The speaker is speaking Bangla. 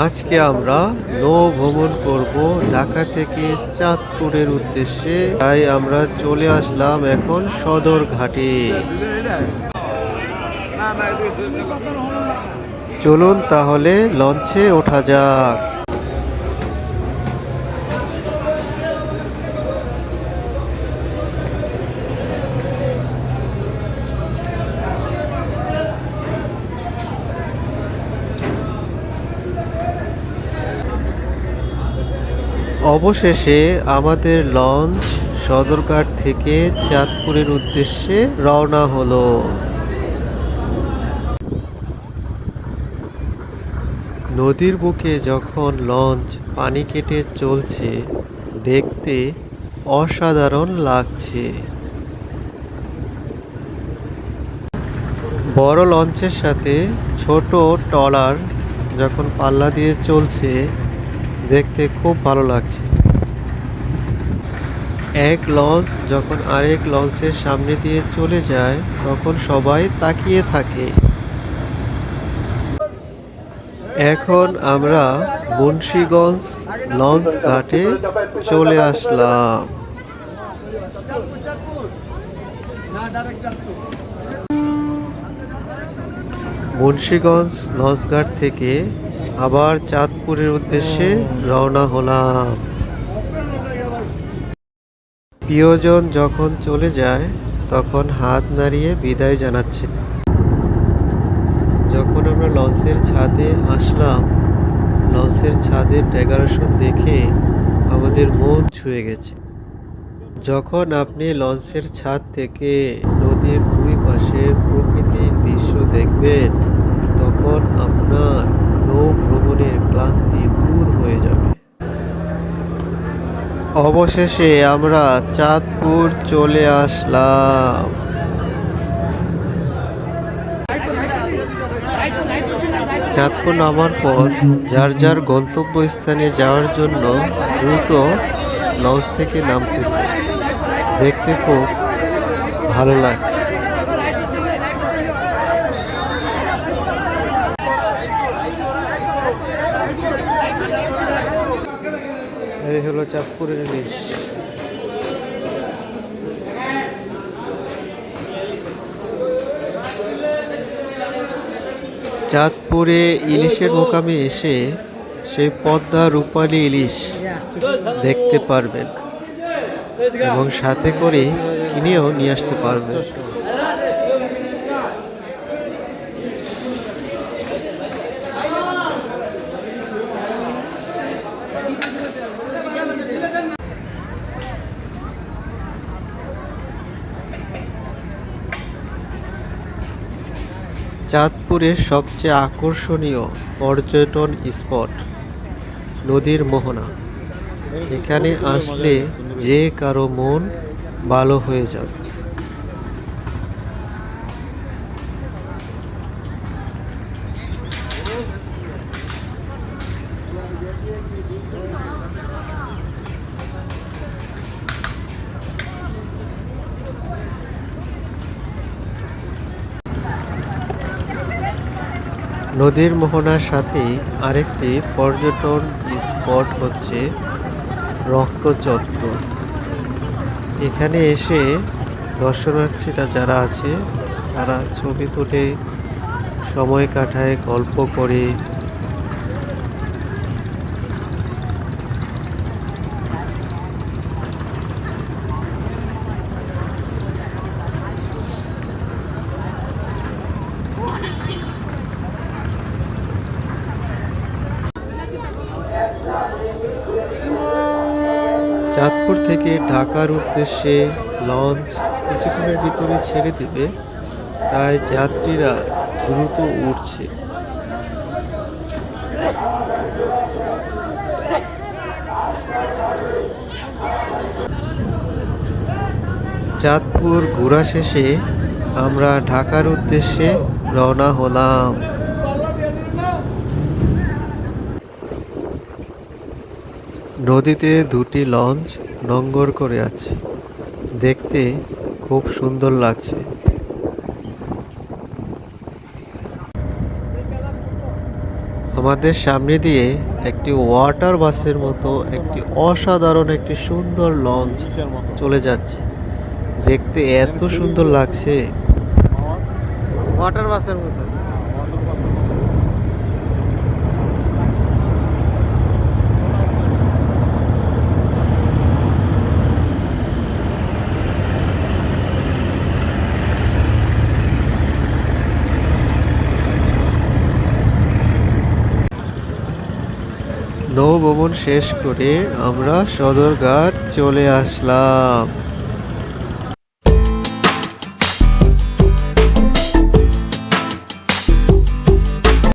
আজকে আমরা নৌ ভ্রমণ করব ঢাকা থেকে চাঁদপুরের উদ্দেশ্যে। তাই আমরা চলে আসলাম এখন সদর ঘাটে চলুন তাহলে লঞ্চে ওঠা যাক। অবশেষে আমাদের লঞ্চ সদরঘাট থেকে চাঁদপুরের উদ্দেশ্যে রওনা হলো। নদীর বুকে যখন লঞ্চ পানি কেটে চলছে, দেখতে অসাধারণ লাগছে। বড় লঞ্চের সাথে ছোট ট্রলার যখন পাল্লা দিয়ে চলছে দেখতে খুব ভালো লাগছে। এক লঞ্চ, যখন আরেক লঞ্চের সামনে দিয়ে চলে যায়, তখন সবাই তাকিয়ে থাকে। এখন আমরা মুন্সীগঞ্জ লঞ্চ ঘাটে চলে আসলাম। মুন্সীগঞ্জ লঞ্চঘাট থেকে আবার চাঁদপুরের উদ্দেশ্যে রওনা হলাম। প্রিয়জন যখন চলে যায়, তখন হাত নাড়িয়ে বিদায় জানাচ্ছে। যখন আমরা লঞ্চের ছাদে আসলাম, লঞ্চের ছাদের ডেকোরেশন দেখে আমাদের মন ছুঁয়ে গেছে। যখন আপনি লঞ্চের ছাদ থেকে নদীর দুই পাশের প্রকৃতির দৃশ্য দেখবেন, তখন আপনার নৌ ভ্রমণের ক্লান্তি দূর হয়ে যাবে অবশেষে আমরা চাঁদপুর চলে আসলাম। চাঁদপুর নামার পর যার যার গন্তব্যস্থানে যাওয়ার জন্য দ্রুত লঞ্চ থেকে নামতেছে। দেখতে খুব ভালো লাগছে। এই হলো চাঁদপুরের ইলিশ চাঁদপুরে ইলিশের মোকামে এসে সেই পদ্মা রূপালী ইলিশ দেখতে পারবেন এবং সাথে করে কিনেও নিয়ে আসতে পারবেন। চাঁদপুরের সবচেয়ে আকর্ষণীয় পর্যটন স্পট, নদীর মোহনা। এখানে আসলে যে কারও মন ভালো হয়ে যাবে। নদীর মোহনার সাথেই আরেকটি পর্যটন স্পট হচ্ছে রক্ত চত্বর এখানে এসে দর্শনার্থীরা যারা আছে, তারা ছবি তুলে, সময় কাটায়, গল্প করে চাঁদপুর থেকে ঢাকার উদ্দেশ্যে লঞ্চ কিছুক্ষণের ভিতরে ছেড়ে দেবে, তাই যাত্রীরা দ্রুত উঠছে। চাঁদপুর ঘোরা শেষে আমরা ঢাকার উদ্দেশ্যে রওনা হলাম। নদীতে দুটি লঞ্চ নঙ্গর করে আছে। দেখতে খুব সুন্দর লাগছে। আমাদের সামনে দিয়ে একটি ওয়াটার বাসের মতো একটি অসাধারণ একটি সুন্দর লঞ্চ চলে যাচ্ছে। দেখতে এত সুন্দর লাগছে। ওয়াটার বাসের মতো। নৌ ভ্রমণ শেষ করে আমরা সদরঘাট চলে আসলাম।